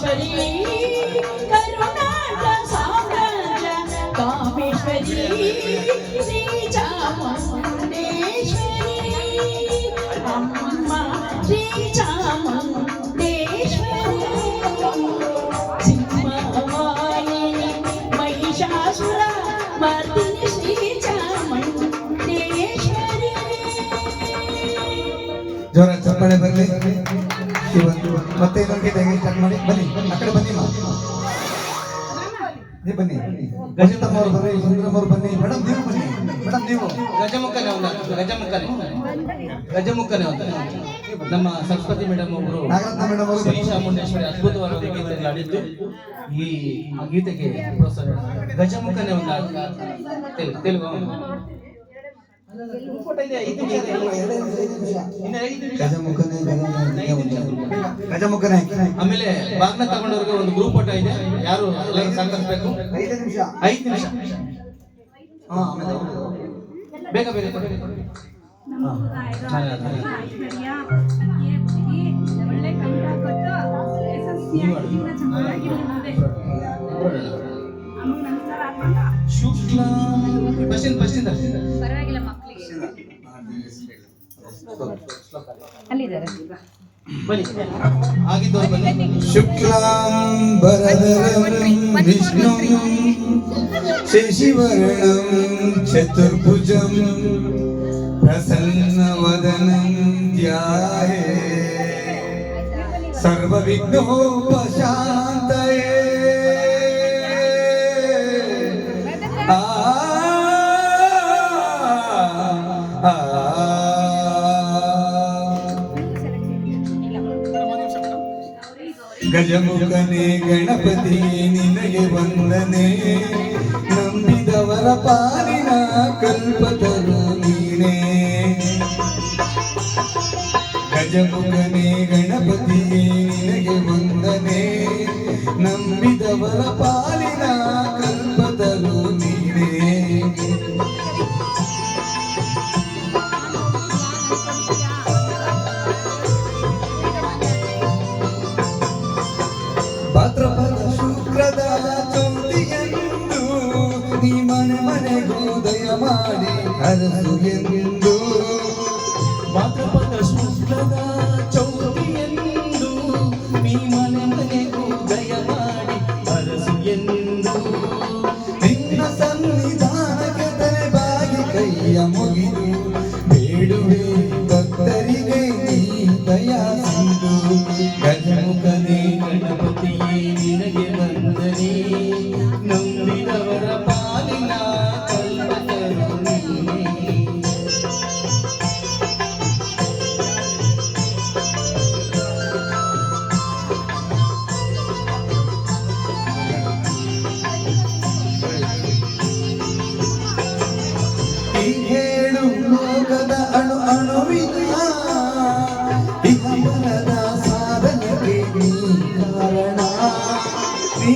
ಕಾಮೇಶ್ವರಿ ಕರುನಾಟ ಸಾಮ್ರಾಜ್ಯ ಕಾಮೇಶ್ವರಿ ಶ್ರೀ ಚಾಮುಂಡೇಶ್ವರಿ ಅಮ್ಮ ಶ್ರೀ ಚಾಮುಂಡೇಶ್ವರಿ ಸಿಂಹವಾಹಿನಿ ಮಹಿಷಾಸುರ ಮರ್ದಿನಿ ಶ್ರೀ ಚಾಮುಂಡೇಶ್ವರಿ ಜೋರ ಚಪ್ಪಾಳೆ ಬರಲಿ ಇವತ್ತು ಮತ್ತೆ ಇನ್ನೊಂದು ಗೀತೆ ಸ್ಟಾರ್ಟ್ ಮಾಡಿ. ಬನ್ನಿ ಆ ಕಡೆ ಬನ್ನಿ ನೀವು ಬನ್ನಿ ಗಜತಮ್ಮ ಅವರು ಬನ್ನಿ ಸುಂದರಮ್ಮ ಅವರು ಬನ್ನಿ. ಮೇಡಮ್ ನೀವು ಬನ್ನಿ. ಮೇಡಮ್ ನೀವು. ಗಜಮುಖನೇ ಒಂದು ಗಜಮುಖನೇ. ಗಜಮುಖನೇ ಒಂದು ನಮ್ಮ ಸರಸ್ವತಿ ಮೇಡಮ್ ಅವರು ನಾಗರತ್ನ ಮೇಡಮ್ ಅವರು ಶ್ರೀ ಚಾಮುಂಡೇಶ್ವರಿ ಅದ್ಭುತವಾದ ಗೀತೆಯಲ್ಲಿ ಗೀತೆಯನ್ನು ಆಡಿದ್ದು ಈ ಗೀತೆಗೆ ಪ್ರೋತ್ಸಾಹ ಗಜಮುಖನೇ ಒಂದು ತೆಲು- ತೆಲುಗು. ಆಮೇಲೆ ಬಾಗ್ನ ತಗೊಂಡವ್ರಿಗೆ ಒಂದು ಗ್ರೂಪ್ ಫೋಟೋ ಇದೆ ಯಾರು ಸಹಕರಿಸಬೇಕು ಐದು ನಿಮಿಷ ಐದು ನಿಮಿಷ ಹಾ ಆಮೇಲೆ ಬೇಗ ಬೇಗ ಒಳ್ಳೆ ಕಂಠ ಕೊಟ್ಟು ಯಶಸ್ವಿಯಾಗಿ ಜೀವನ ಶುಕ್ಲ ಬಸ್ಸಿಂದ ಬಸ್ಸಿಂದ ಪರವಾಗಿಲ್ಲ ಮಕ್ಕಳಿಗೆ ಅಲ್ಲಿದ್ದಾರೆ ಶುಕ್ಲಾಂಬರಧರಂ ವಿಷ್ಣು ಶಶಿವರ್ಣಂ ಚತುರ್ಭುಜಂ ಪ್ರಸನ್ನವದನಂ ಧ್ಯಾಯೇ ಸರ್ವವಿಘ್ನೋಪಶಾಂತ ಗಜಮುಖನೇ ಗಣಪತಿ ನಿನಗೆ ವಂದನೆ. ನಂಬಿದವರ ಪಾಲಿನ ಕಲ್ಪತರು ನೀನೇ. ಗಜಮುಖನೇ ಗಣಪತಿ ನಿನಗೆ ವಂದನೆ. ನಂಬಿದವರ ಪಾಲಿನ 爱的海都淹。ಕಾರಣ ನೀ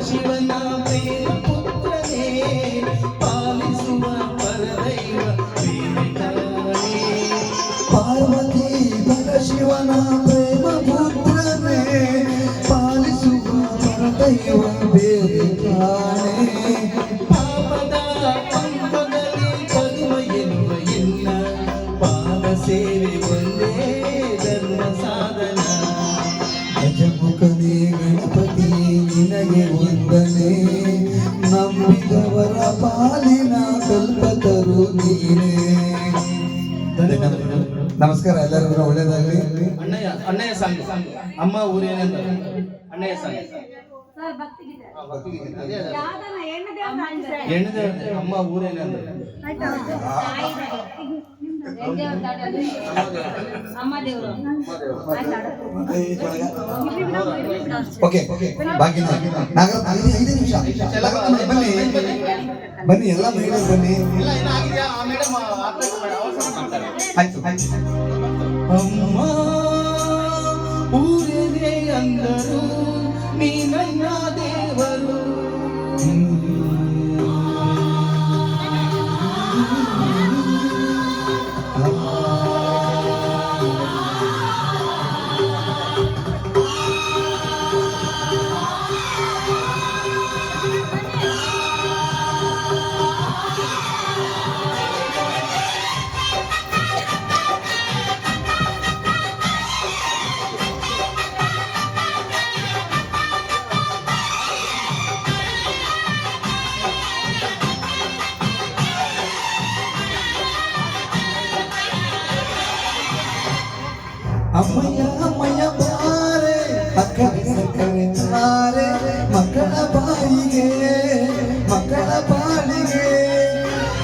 Chivas. ನಿನಗೆ ವಂದನೆ ನಂಬಿದವರ ಪಾಲಿನ ಕಲ್ಪತರು ನೀನೇ ನಮಸ್ಕಾರ ಎಲ್ಲರಿಗೂ ಒಳ್ಳೇದಾಗಲಿ ಅಣ್ಣಯ್ಯ ಅಣ್ಣಯ್ಯ ಸಾಂಗ್ ಅಮ್ಮ ಊರೇನಂದ ಅಣ್ಣಯ್ಯ ಸಾಂಗ್ ಸರ್ ಭಕ್ತಿಗಿದೆ ಅದೇ ಅದೇ ಯಾವ್ದನ ಹೆಣ್ಣು ದೇವ್ರ ಅಂದ್ರೆ ಹೆಣ್ಣದ ಅಮ್ಮ ಊರೇನಂದ ಆಯ್ತಾ ಅಮ್ಮ ದೇವರು ಓಕೆ ಬಾಕಿ ಐದು ನಿಮಿಷ ಬನ್ನಿ ಬನ್ನಿ ಎಲ್ಲ ಮಹಿಳೆಯರು ಬನ್ನಿ ಇಲ್ಲ ಇನ್ನು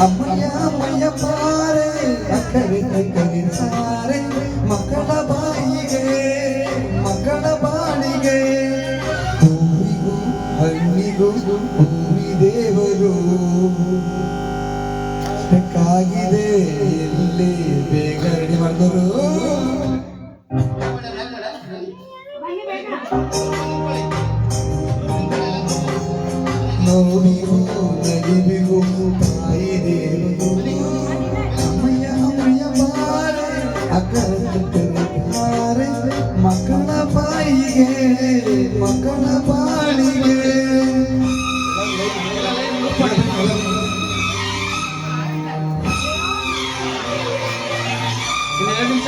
ಅಮ್ಮಯ್ಯ ಅಮ್ಮಯ್ಯ ಬಾರೆ ಅಕ್ಕರೆ ಕಲಿಸಾರೆ ಮಕ್ಕಳ ಬಾಯಿಗೆ ಮಕ್ಕಳ ಬಾಳಿಗೆ ಹೂವಿಗೂ ಹಣ್ಣಿಗೂ ಹೂವಿ ದೇವರು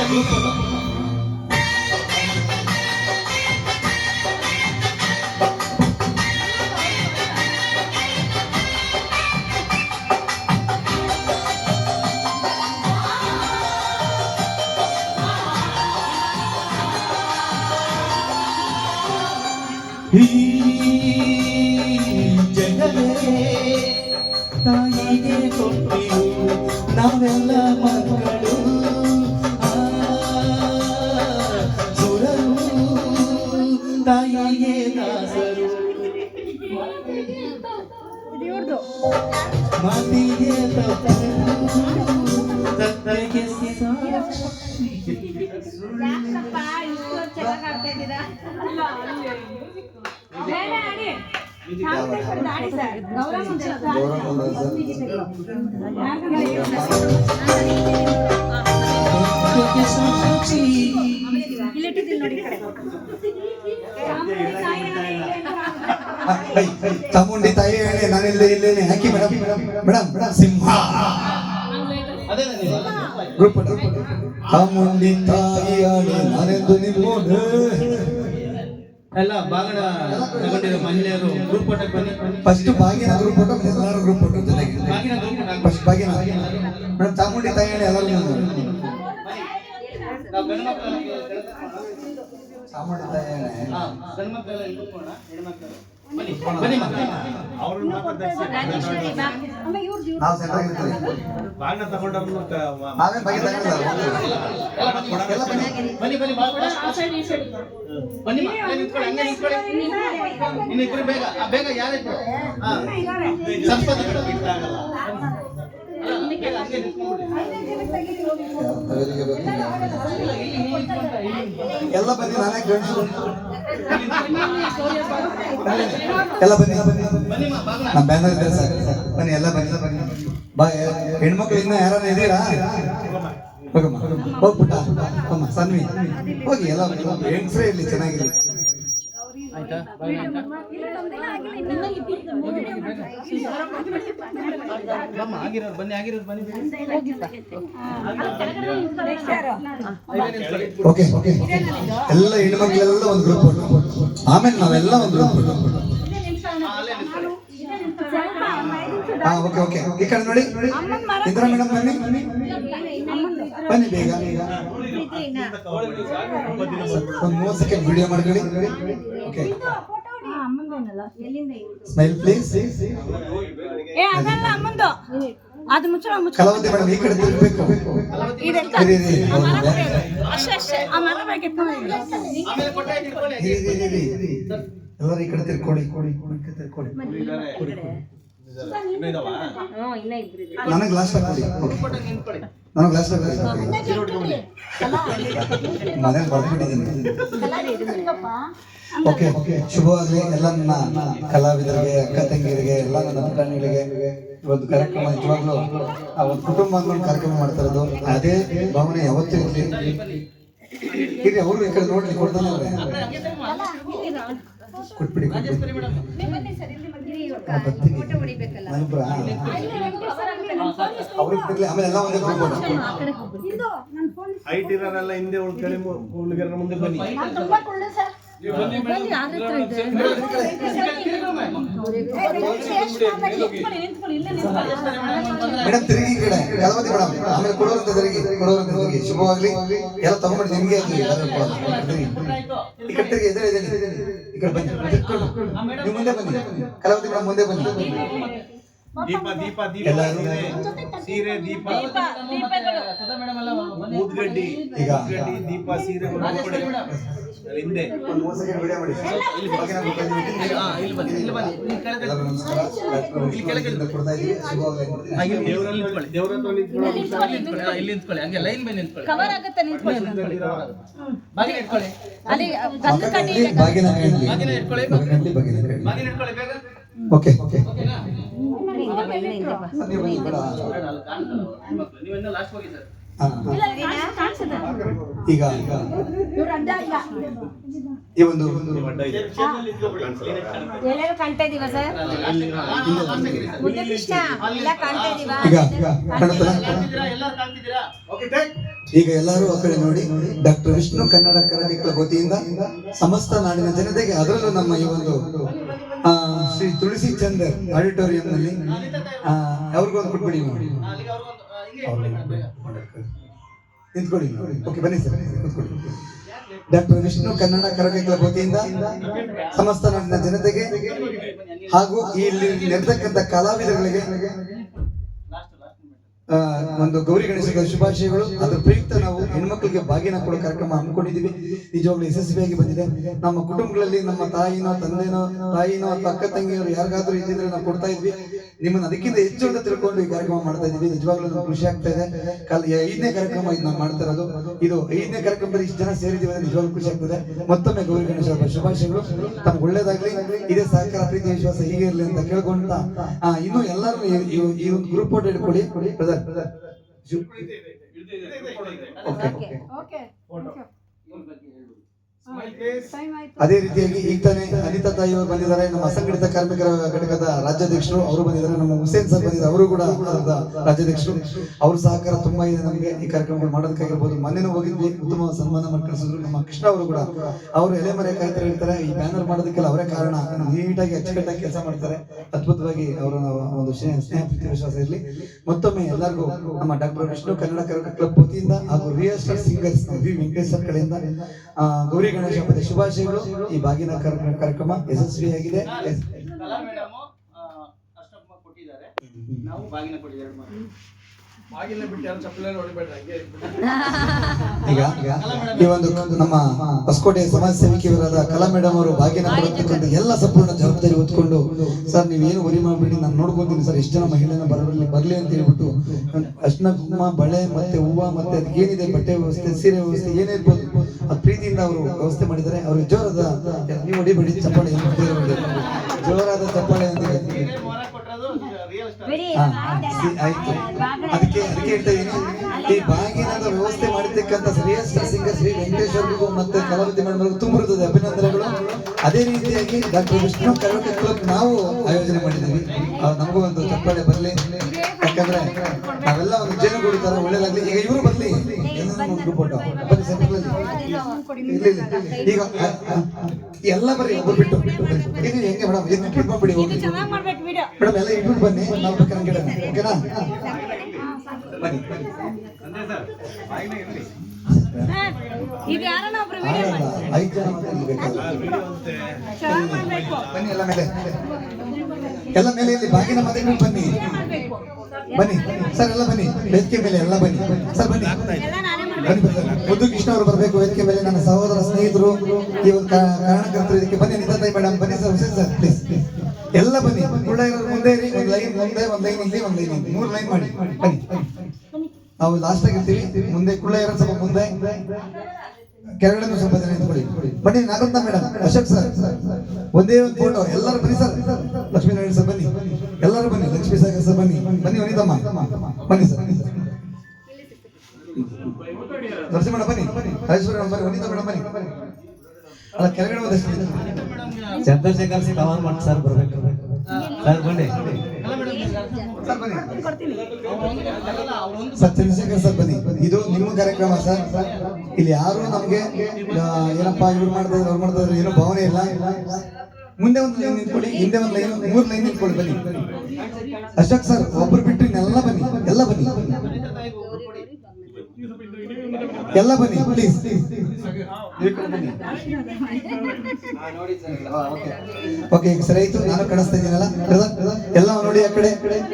ಇನ್ನು ಎರಡು ನಿಮಿಷ ತಾಯಿಗೆ ದಾಸರು ಇದು ಇವ್ರದ್ದು ಮಾತಿಗೆ ತಪ್ಪು ಸತ್ಯಕ್ಕೆ ಸಾಕ್ಷಿ ಯಾಕಪ್ಪ ಇಷ್ಟು ಚೆನ್ನಾಗಿ ಆಡ್ತಾ ಇದ್ದೀರಾ ಬೇಡ ಆಡಿ ಶಾಂತೇಶ್ವರದ ಆಡಿ ಸರ್ ಗೌರಮ್ಮ ಗೌರಮ್ಮ ಸತ್ಯಕ್ಕೆ ಸಾಕ್ಷಿ ಇಲ್ಲಿಟ್ಟಿದ್ದೀನಿ ನೋಡಿ ಈ ಕಡೆ. ಚಾಮುಂಡಿ ತಾಯಿ ಆ, ಹೈ, ಹೈ, ಚಾಮುಂಡಿ ತಾಯಿ ಹೇಳಿ ನಾನಿಲ್ಲೇ ಇಲ್ಲೇನೆ. ಹಾಕಿ ಮೇಡಮ್ ಮೇಡಮ್ ಮೇಡಮ್. ಸಿಂಹ. ಗ್ರೂಪ್ ಚಾಮುಂಡಿ ತಾಯಿ ಹೇಳಿ ನಾನೆಂದು ನಿಮ್ಮೋಡು ಎಲ್ಲ ಬಾಗಡ ತಗೊಂಡಿರೋ ಮಹಿಳೆಯರು ಗ್ರೂಪ್ ಬನ್ನಿ. ಫಸ್ಟ್ ಬಾಗಿನ ಗ್ರೂಪ್ ಫೋಟೋ ಎಲ್ಲರೂ ಗ್ರೂಪ್ ಫೋಟೋ ಜೊತೆಗೆ ಬಾಗಿನ ಗ್ರೂಪ್ ಫಸ್ಟ್ ಬಾಗಿನ. ಮೇಡಮ್ ಚಾಮುಂಡಿ ತಾಯಿ ಹೇಳಿ ಎಲ್ಲರೂ ನಾವು ಗಂಡು ಮಕ್ಕಳೆಲ್ಲ ಕೂತ್ಕೊಳ್ಳೋಣ, ಹೆಣ್ಮಕ್ಳು. ಬನ್ನಿ ಬನ್ನಿ ಬೇಗ ಆ, ಬೇಗ ಯಾರು ಹಾ. ಎಲ್ಲ ಬನ್ನಿ, ನಾನೇ ಗಂಡಸು. ಎಲ್ಲ ಬನ್ನಿ. ನಮ್ಮ ಬ್ಯಾನರ್ ಇದೆ ಸರ್. ಬನ್ನಿ, ಎಲ್ಲ ಬನ್ನಿ. ಬನ್ನಿ ಬಾ ಹೆಣ್ಮಕ್ಳು ಇನ್ನ ಯಾರು ಇದ್ದೀರಾ ಹೋಗಮ್ಮ. ಹೋಗ್ಬಿಟ್ಟ. ಅಮ್ಮ ಸನ್ವಿ. ಹೋಗಿ, ಎಲ್ಲ ಹೆಂಗ್ಸ್ರೇ ಇರ್ಲಿ, ಚೆನ್ನಾಗಿರ್ಲಿ. ಆಯ್ತಾ? ಬಮ್ಮ, ಬನ್ನಿ ಆಗಿರೋರು ಬನ್ನಿ. ಓಕೆ. ಓಕೆ ಎಲ್ಲ ಹೆಣ್ಮಕ್ಳೆಲ್ಲ ಒಂದು ಗ್ರೂಪ್ ಆಮೇಲೆ ನಾವೆಲ್ಲ ಒಂದು ಗ್ರೂಪ್. ಹಾ ಓಕೆ ಓಕೆ. ಈ ಕಡೆ ನೋಡಿ. ಇದರ ಮೇಡಮ್ ಬನ್ನಿ. ಬನ್ನಿ ಬೇಗ ಒಂದು ಮೂವತ್ತು ಸೆಕೆಂಡ್ ವಿಡಿಯೋ ಮಾಡ್ಕೊಳ್ಳಿ. ಓಕೆ ಸ್ಮೈಲ್ ಪ್ಲೀಸ್ ಏ ಅದಲ್ಲ ಅಮ್ಮಂದು ಅದು ಮುಚ್ಚಳ ಮುಚ್ಚ ಕಲಾವತಿ ಮೇಡಮ್ ಈ ಕಡೆ ತಿರ್ಬೇಕು ಇರಿ, ಇರಿ, ಇರಿ. ಹೌದು, ಅಷ್ಟೇ ಅಷ್ಟೇ ಆ ಮರ ಬೇಕಿತ್ತು ಆಮೇಲೆ ಕೊಟ್ಟೆ ಇಟ್ಕೊಳ್ಳಿ. ಇರಿ, ಇರಿ, ಇರಿ, ಇರಿ. ಎಲ್ಲರೂ ಈ ಕಡೆ ತಿರ್ಕೊಡಿ ಕೊಡಿ ಕೊಡಿ, ಈ ಕಡೆ ತಿರ್ಕೊಡಿ ನನಗೆ ಲಾಸ್ಟ್ ಹಾಕೊಡಿ ಓಕೆ ಕೊಟ್ಟೆ ನಿಂತ್ಕೊಳ್ಳಿ. ನನಗೆ ಲಾಸ್ಟ್ ಹಾಕೊಡಿ ಮನೇಲಿ ಬರ್ದ್ಬಿಟ್ಟಿದ್ದೀನಿ ಓಕೆ ಶುಭವಾಗಲಿ. ಎಲ್ಲ ನನ್ನ ಕಲಾವಿದರಿಗೆ ಅಕ್ಕ ತಂಗಿಯರಿಗೆ ಎಲ್ಲ ನನ್ನ ಪುಟಾಣಿಗಳಿಗೆ ಇವತ್ತು ಕಾರ್ಯಕ್ರಮ ನಿಜವಾಗ್ಲೂ ಆ ಒಂದು ಕುಟುಂಬ ಅಂದ್ಕೊಂಡು ಕಾರ್ಯಕ್ರಮ ಮಾಡ್ತಾ ಇರೋದು. ಅದೇ ಭಾವನೆ ಯಾವತ್ತೂ ಇರಲಿ. ಇಲ್ಲಿ ಅವರು ಈ ಕಡೆ ನೋಡ್ಲಿ ಕೊಡ್ತಾನೆ ಅವ್ರೆ. ಕೊಟ್ಬಿಡಿ? ಅವ್ರಿಗೆ ಬಿಡ್ಲಿ ಆಮೇಲೆ ಎಲ್ಲ ಒಂದೇ ಗ್ರೂಪ್ ಹೈಟ್ ಇರೋರೆಲ್ಲ ಹಿಂದೆ ಉಳ್ಕೊಳ್ಳಿ ಹುಡುಗರ ಮುಂದೆ ಬನ್ನಿ. ಮೇಡಮ್. ತಿರುಗಿ ಕಡೆ. ಕಲಾವತಿ ಮೇಡಮ್. ಆಮೇಲೆ ಕೊಡೋರಂತ ತಿರುಗಿ ಕೊಡೋರಂತ ತಿರುಗಿ. ಶುಭವಾಗ್ಲಿ. ಎಲ್ಲ ತಗೊಂಡ್ಬಿಡಿ ನಿಮ್ಗೆ ಕೊಡೋದು. ತಿರುಗಿ. ಈ ಕಡೆ ತಿರುಗಿ ಎದುರು ಎದುರು ಈ ಕಡೆ ಬನ್ನಿ. ನೀವು ಮುಂದೆ ಬನ್ನಿ. ಕಲಾವತಿ ಮೇಡಮ್ ಮುಂದೆ ಬನ್ನಿ. ದೀಪ ದೀಪ ದೀಪ ಎಲ್ಲರೂ ಸೀರೆ ದೀಪ. ಊದ್ಗಡ್ಡಿ ಈಗ. ದೀಪ ಸೀರೆ ಹಿಂದೆ. ಇಲ್ಲಿ ನಿಂತ್ಕೊಳ್ಳಿ. ಹಂಗೆ ಲೈನ್ ಮೇಲೆ ನಿಂತ್ಕೊಳ್ಳಿ. ಕವರ್ ಆಗುತ್ತೆ ನಿಂತ್ಕೊಳ್ಳಿ. ಬಾಗಿನ ಇಟ್ಕೊಳ್ಳಿ. ಅಲ್ಲಿ ಗಂಧದ ಕಡ್ಡಿ ಬಾಗಿನ ಇಟ್ಕೊಳ್ಳಿ. ಬಾಗಿನ ಇಟ್ಕೊಳ್ಳಿ. ಬೇಗ. ಓಕೆ ಓಕೆ ಈಗ ಈಗ. ಇವ್ರು ಅಡ್ಡ ಇಲ್ಲ. ಈ ಒಂದು ಈಗ ಎಲ್ಲರೂ ಕಾಣ್ತಿದ್ದೀರಾ ಓಕೆ ಈಗ ಎಲ್ಲರೂ ಆ ಕಡೆ ನೋಡಿ ಡಾಕ್ಟರ್ ವಿಷ್ಣು ಕನ್ನಡ ಕರಡಿಕರ ವತಿಯಿಂದ ಸಮಸ್ತ ನಾಡಿನ ಜನತೆಗೆ ಅದರಲ್ಲೂ ನಮ್ಮ ಈ ಒಂದು ಆ, ಶ್ರೀ ತುಳಸಿ ಚಂದರ್ ಆಡಿಟೋರಿಯಂ ನಲ್ಲಿ ಅವ್ರಿಗೊಂದು ಕೊಟ್ಬಿಡಿ ನಿಂತ್ಕೊಳ್ಳಿ ಓಕೆ ಬನ್ನಿ ಸರ್. ಡಾಕ್ಟರ್ ವಿಷ್ಣು ಕನ್ನಡ ಕರಡಿಕರ ವತಿಯಿಂದ ಸಮಸ್ತ ನಾಡಿನ ಜನತೆಗೆ ಹಾಗೂ ಇಲ್ಲಿ ನೆರೆತಕ್ಕಂಥ ಕಲಾವಿದರುಗಳಿಗೆ ಒಂದು ಗೌರಿ ಗಣೇಶದ ಶುಭಾಶಯಗಳು. ಅದ್ರ ಪ್ರಯುಕ್ತ ನಾವು ಹೆಣ್ಮಕ್ಳಿಗೆ ಬಾಗಿನ ಕೊಡೋ ಕಾರ್ಯಕ್ರಮ ಹಮ್ಮಿಕೊಂಡಿದ್ದೀವಿ. ನಿಜವಾಗ್ಲೂ ಯಶಸ್ವಿಯಾಗಿ ಬಂದಿದೆ. ನಮ್ಮ ಕುಟುಂಬಗಳಲ್ಲಿ ನಮ್ಮ ತಾಯಿನೋ ತಂದೆನೋ ತಾಯಿನೋ ಅಥವಾ ಅಕ್ಕ ತಂಗಿಯವರು ಯಾರಿಗಾದ್ರೂ ಇದ್ದಿದ್ರೆ ನಾವು ಕೊಡ್ತಾ ಇದ್ವಿ. ನಿಮ್ಮನ್ನ ಅದಕ್ಕಿಂತ ಹೆಚ್ಚು ಅಂತ ತಿಳ್ಕೊಂಡು ಈ ಕಾರ್ಯಕ್ರಮ ಮಾಡ್ತಾ ಇದ್ದೀವಿ. ನಿಜವಾಗ್ಲೂ ನಮ್ಗೆ ಖುಷಿ ಆಗ್ತಾ ಇದೆ. ಕಾಲ ಐದನೇ ಕಾರ್ಯಕ್ರಮ ಇದು ನಾವು ಮಾಡ್ತಾ ಇರೋದು. ಇದು ಐದನೇ ಕಾರ್ಯಕ್ರಮದಲ್ಲಿ ಇಷ್ಟು ಜನ ಸೇರಿದ್ದೀವಿ ನಿಜವಾಗ್ಲೂ ಖುಷಿ ಆಗ್ತದೆ ಮತ್ತೊಮ್ಮೆ ಗೌರಿ ಗಣೇಶ ಶುಭಾಶಯಗಳು. ತಮ್ಗೆ ಒಳ್ಳೇದಾಗ್ಲಿ. ಇದೇ ಸಹಕಾರ ಪ್ರೀತಿ ವಿಶ್ವಾಸ ಹೀಗೆ ಇರಲಿ ಅಂತ ಕೇಳ್ಕೊಂತ ಆ, ಇನ್ನು ಎಲ್ಲರೂ ಈ ಒಂದು ಗ್ರೂಪ್ ಫೋಟೋ ಇಟ್ಕೊಳ್ಳಿ ಬ್ರದರ್ ಓಕೆ ಓಕೆ ಅದೇ ರೀತಿಯಾಗಿ ಈಗ ತಾನೇ ಅನಿತಾ ತಾಯಿ ಅವರು ಬಂದಿದ್ದಾರೆ. ನಮ್ಮ ಅಸಂಘಟಿತ ಕಾರ್ಮಿಕರ ಘಟಕದ ರಾಜ್ಯಾಧ್ಯಕ್ಷರು ಅವರು ಬಂದಿದ್ದಾರೆ. ನಮ್ಮ ಹುಸೇನ್ ಸರ್ ಬಂದಿದ್ದಾರೆ. ಅವರು ಕೂಡ ರಾಜ್ಯಾಧ್ಯಕ್ಷರು. ಅವ್ರ ಸಹಕಾರ ತುಂಬಾ ಇದೆ ನಮಗೆ ಈ ಕಾರ್ಯಕ್ರಮಗಳು ಮಾಡೋದಕ್ಕಾಗಿರ್ಬೋದು. ಮೊನ್ನೆನೂ ಹೋಗಿದ್ವಿ. ಉತ್ತಮ ಸನ್ಮಾನ ಕಳಿಸಿದ್ರು ನಮ್ಮ ಕೃಷ್ಣ ಅವರು ಕೂಡ ಅವರು ಎಲೆ ಮರೆ ಕಾಯ್ತಾರೆ ಹೇಳ್ತಾರೆ. ಈ ಬ್ಯಾನರ್ ಮಾಡೋದಕ್ಕೆಲ್ಲ ಅವರೇ ಕಾರಣ. ನೀಟಾಗಿ ಅಚ್ಚುಕಟ್ಟಾಗಿ ಕೆಲಸ ಮಾಡ್ತಾರೆ. ಅದ್ಭುತವಾಗಿ ಅವರ ಒಂದು ಸ್ನೇಹ ಪ್ರೀತಿ ವಿಶ್ವಾಸ ಇರಲಿ. ಮತ್ತೊಮ್ಮೆ ಎಲ್ಲರಿಗೂ ನಮ್ಮ ಡಾಕ್ಟರ್ ವಿಷ್ಣು ಕನ್ನಡ ಕರ್ನಾಟಕ ಕ್ಲಬ್ ವತಿಯಿಂದ ಹಾಗೂ real star singers V Venkatesh sir ಕಡೆಯಿಂದ ಗೌರಿ ಗಣೇಶ ಹಬ್ಬದ ಶುಭಾಶಯಗಳು. ಈ ಬಾಗಿನ ಕಾರ್ಯಕ್ರಮ ಯಶಸ್ವಿಯಾಗಿದೆ. ನಾವು ಬಾಗಿನ ಕೊಟ್ಟಿದ್ದಾರೆ ಈಗ ಈ ಒಂದು ನಮ್ಮ ಹೊಸಕೋಟೆ ಸಮಾಜ ಸೇವಕಿಯವರಾದ ಕಲಾ ಮೇಡಮ್ ಅವರು ಬಾಗಿನ ಕೊಡತಕ್ಕಂಥ ಎಲ್ಲ ಸಂಪೂರ್ಣ ಜವಾಬ್ದಾರಿ ಹೊತ್ಕೊಂಡು, ಸರ್, ನೀವೇನು ವರಿ ಮಾಡಬೇಡಿ, ನಾನು ನೋಡ್ಕೊತೀನಿ ಸರ್, ಎಷ್ಟು ಜನ ಮಹಿಳೆಯನ್ನು ಬರಲಿ ಬರಲಿ ಅಂತ ಹೇಳ್ಬಿಟ್ಟು ಅರ್ಶಿನ ಕುಂಕುಮ ಬಳೆ ಮತ್ತೆ ಹೂವು ಮತ್ತೆ ಅದಕ್ಕೆ ಏನಿದೆ ಬಟ್ಟೆ ವ್ಯವಸ್ಥೆ, ಸೀರೆ ವ್ಯವಸ್ಥೆ, ಏನೇ ಇರ್ಬೋದು, ಅದು ಪ್ರೀತಿಯಿಂದ ಅವರು ವ್ಯವಸ್ಥೆ ಮಾಡಿದ್ದಾರೆ, ಅವ್ರಿಗೆ ಜೋರದ ನೀವು ಹೊಡಿಬೇಡಿ, ಚಪ್ಪಾಳೆ. ಜೋರಾದ ಚಪ್ಪಾಳೆ ಆಯ್ತು ಅದಕ್ಕೆ ಅದಕ್ಕೆ ಹೇಳ್ತಾ ಇದ್ದೀನಿ ಈ ಬಾಗಿನದ ವ್ಯವಸ್ಥೆ ಮಾಡಿರ್ತಕ್ಕಂಥ ಶ್ರೇಷ್ಠ ಸಿಂಗ ಶ್ರೀ ವೆಂಕಟೇಶ್ವರಿಗೂ ಮತ್ತೆ ಕಲಾವತಿ ಮೇಡಮ್ ತುಂಬಿರುತ್ತದೆ ಅಭಿನಂದನೆಗಳು ಅದೇ ರೀತಿಯಾಗಿ ಡಾಕ್ಟರ್ ವಿಷ್ಣು ಕರೋಕೆ ಕ್ಲಬ್ ನಾವು ಆಯೋಜನೆ ಮಾಡಿದ್ದೀವಿ ನಮಗೂ ಒಂದು ಚಪ್ಪಾಳೆ ಬರಲಿ ಯಾಕಂದ್ರೆ ನಾವೆಲ್ಲ ಒಂದು ಜೇನುಗೂಡು ತರ ಒಳ್ಳೇದಾಗ್ಲಿ ಈಗ ಇವರು ಬರ್ಲಿ ಇನ್ನೊಂದು ಫೋಟೋ ಬನ್ನಿ ಸೆಂಟ್ರಲ್ಲಿ ಈಗ ಎಲ್ಲ ಬರ್ರಿ ಒಬ್ಬರು ಬಿಟ್ಟು ಇದು ಹೆಂಗೆ ಮೇಡಮ್ ಇದು ಮಾಡ್ಬೇಕು ವಿಡಿಯೋ ಮೇಡಮ್ ಎಲ್ಲ ಇಟ್ಬಿಟ್ಟು ಬನ್ನಿ. ನಾವು ಬೇಕಾದ್ರೆ ಹಂಗೆ ಓಕೆನಾ? ಬನ್ನಿ ಅಂದ್ರೆ ಸರ್ ಬಾಗಿನ ಇರ್ಲಿ ಇದು ಯಾರನ್ನ ಒಬ್ರು ವಿಡಿಯೋ ಆಗಲ್ಲ ಐದು ಜನ ಬನ್ನಿ ಎಲ್ಲ ಮೇಲೆ. ಎಲ್ಲ ಮೇಲೆ ಇಲ್ಲಿ ಬಾಗಿನ ಮನೆ ಬನ್ನಿ. ಬನ್ನಿ ಸರ್ ಎಲ್ಲ ಬನ್ನಿ. ವೇದಿಕೆ ಮೇಲೆ ಎಲ್ಲ ಬನ್ನಿ. ಸರ್ ಬನ್ನಿ. ಎಲ್ಲ ನಾನೇ ಮಾಡ್ಬೇಕು. ಬನ್ನಿ ಬನ್ನಿ. ಮುದ್ದು ಕೃಷ್ಣ ಅವರು ಬರಬೇಕು ವೇದಿಕೆ ಮೇಲೆ. ನನ್ನ ಸಹೋದರ ಸ್ನೇಹಿತರು ಈ ಒಂದು ಕಾರಣಕರ್ತರು ಇದಕ್ಕೆ ಬನ್ನಿ ನಿತಾಯಿ ಮೇಡಮ್ ಬನ್ನಿ ಸರ್ ಸರ್ ಸರ್ ಪ್ಲೀಸ್ ಎಲ್ಲ ಬನ್ನಿ. ಇರೋರು ಮುಂದೆ, ಒಂದು ಲೈನ್ ಮುಂದೆ ಒಂದು ಲೈನ್ ಇಲ್ಲಿ, ಒಂದು ಲೈನ್ ಇಲ್ಲಿ. ಮೂರು ಲೈನ್ ಮಾಡಿ. ಬನ್ನಿ ನಾವು ಲಾಸ್ಟ್ ಆಗಿರ್ತೀವಿ ಮುಂದೆ ಕುಳ್ಳ ಇರೋ ಸ್ವಲ್ಪ ಮುಂದೆ. ಕೆಳಗಡೆ ಸ್ವಲ್ಪ ಜನ ನಿಂತ್ಕೊಳ್ಳಿ. ಬನ್ನಿ, ನಾಗರತ್ನ ಮೇಡಮ್ ಅಶೋಕ್ ಸರ್. ಒಂದೇ ಒಂದು ಫೋಟೋ ಎಲ್ಲರೂ ಬನ್ನಿ ಸರ್. ಲಕ್ಷ್ಮೀನಾರಾಯಣ ಸರ್ ಬನ್ನಿ. ಎಲ್ಲರೂ ಬನ್ನಿ. ಲಕ್ಷ್ಮೀ ಸಾಗರ್ ಸರ್ ಬನ್ನಿ. ಬನ್ನಿ, ವನಿತಮ್ಮ. ಬನ್ನಿ ಸರ್. ನರಸಿಂಹಣ್ಣ ಬನ್ನಿ. ರಾಜೇಶ್ವರ ಮೇಡಮ್ ಬನ್ನಿ. ವನಿತಾ ಮೇಡಮ್ ಬನ್ನಿ. ಅಲ್ಲ ಕೆಳಗಡೆ ಒಂದಷ್ಟು ಚಂದ್ರಶೇಖರ್ ಸಿಂಗ್ ಕವರ್ ಮಾಡಿ ಸರ್ ಬರ್ಬೇಕು. ಬನ್ನಿ. ಸರ್ ಸರ್, ಬನ್ನಿ. ಇದು ನಿಮ್ಮ ಕಾರ್ಯಕ್ರಮ, ಸರ್. ಇಲ್ಲಿ ಯಾರು ನಮಗೆ ಏನಪ್ಪ ಇವ್ರು ಮಾಡ್ತಾ ಇದ್ರು, ಅವ್ರು ಮಾಡ್ತಾ ಏನೋ ಭಾವನೆ ಇಲ್ಲ. ಮುಂದೆ ಒಂದು ಲೈನ್ ನಿಂತ್ಕೊಳ್ಳಿ, ಹಿಂದೆ ಒಂದು ಲೈನ್ ಮೂರು ಲೈನ್ ನಿಂತ್ಕೊಳ್ಳಿ, ಬನ್ನಿ. ಅಶೋಕ್ ಸರ್, ಒಬ್ರು ಬಿಟ್ಟು ಎಲ್ಲ ಬನ್ನಿ ಎಲ್ಲ ಬನ್ನಿ. ಎಲ್ಲ ಬನ್ನಿ ಪ್ಲೀಸ್ ಓಕೆ ಈಗ ಸರಿ ಆಯ್ತು. ನಾನು ಕಾಣಿಸ್ತಾ ಇದ್ದೀನಲ್ಲ? ಎಲ್ಲ ನೋಡಿ ಆ ಕಡೆ.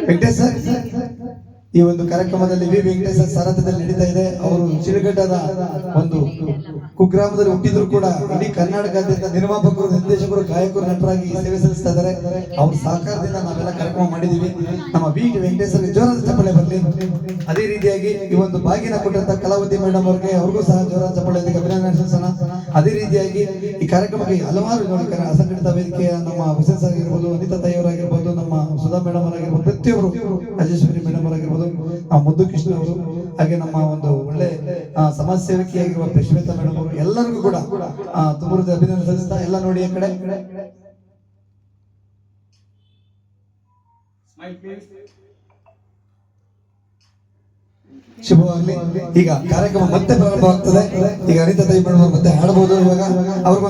ವೆಂಕಟೇಶ್ ಸರ್ ಈ ಒಂದು ಕಾರ್ಯಕ್ರಮದಲ್ಲಿ ವಿ ವೆಂಕಟೇಶ್ ಸರ್ ಸಾರಥ್ಯದಲ್ಲಿ ನಡೀತಾ ಇದೆ. ಅವರು ಶಿರಘಟ್ಟದ ಒಂದು ಕುಗ್ರಾಮದಲ್ಲಿ ಹುಟ್ಟಿದ್ರು ಕೂಡ ಇಡೀ ಕರ್ನಾಟಕದಿಂದ ನಿರ್ಮಾಪಕರು, ನಿರ್ದೇಶಕರು, ಗಾಯಕರು, ನಟರಾಗಿ ಸೇವೆ ಸಲ್ಲಿಸ್ತಾ ಇದ್ದಾರೆ. ಅವ್ರ ಸಹಕಾರದಿಂದ ನಾವೆಲ್ಲ ಕಾರ್ಯಕ್ರಮ ಮಾಡಿದೀವಿ ನಮ್ಮ ವಿ ವೆಂಕಟೇಶ್ವರ ಜೋರಾದ ಚಪ್ಪಳೆ ಬರಲಿ. ಅದೇ ರೀತಿಯಾಗಿ ಈ ಒಂದು ಬಾಗಿನ ಕೊಟ್ಟಂತ ಕಲಾವತಿ ಮೇಡಮ್ ಅವ್ರಿಗೆ ಅವ್ರಿಗೂ ಸಹ ಜೋರಾದ ಚಪ್ಪಳೆ ಅಭಿನಂದನೆ ಸಲ್ಲಿಸೋಣ. ಅದೇ ರೀತಿಯಾಗಿ ಈ ಕಾರ್ಯಕ್ರಮಕ್ಕೆ ಹಲವಾರು ನೋಡಿ ಅಸಂಘಟಿತ ವೇದಿಕೆಯ ನಮ್ಮ ಹುಸೇನ್ ಸರ್ ಆಗಿರ್ಬೋದು, ಅನಿತಾ ತಾಯಿಯವರಾಗಿರ್ಬೋದು ನಮ್ಮ ಸುಧಾ ಮೇಡಮ್ ಅವರಾಗಿರ್ಬೋದು, ಪ್ರತಿಯೊಬ್ಬರು ರಾಜೇಶ್ವರಿ ಮೇಡಮ್ ಅವರಾಗಿರ್ಬೋದು ಮುದ್ದು ಕೃಷ್ಣ ಅವರು, ಹಾಗೆ ನಮ್ಮ ಒಂದು ಒಳ್ಳೆ ಸಮಾಜ ಸೇವಕಿಯಾಗಿರುವ ಪ್ರಶ್ಮಿತಾ ಮೇಡಮ್ ಎಲ್ಲರಿಗೂ ಕೂಡ ತುಂಬ ಅಭಿನಂದನೆ ಸಲ್ಲಿಸ್ತಾ ಎಲ್ಲ ನೋಡಿ ಆ ಕಡೆ. ಶುಭವಾಗಲಿ. ಈಗ ಕಾರ್ಯಕ್ರಮ ಮತ್ತೆ ಪ್ರಾರಂಭ ಆಗ್ತದೆ ಈಗ ಅನಿತಾ ತಾಯಿ ಮೇಡಮ್ ಮತ್ತೆ ಹಾಡಬಹುದು ಇವಾಗ. ಅವ್ರಿಗೊಂದು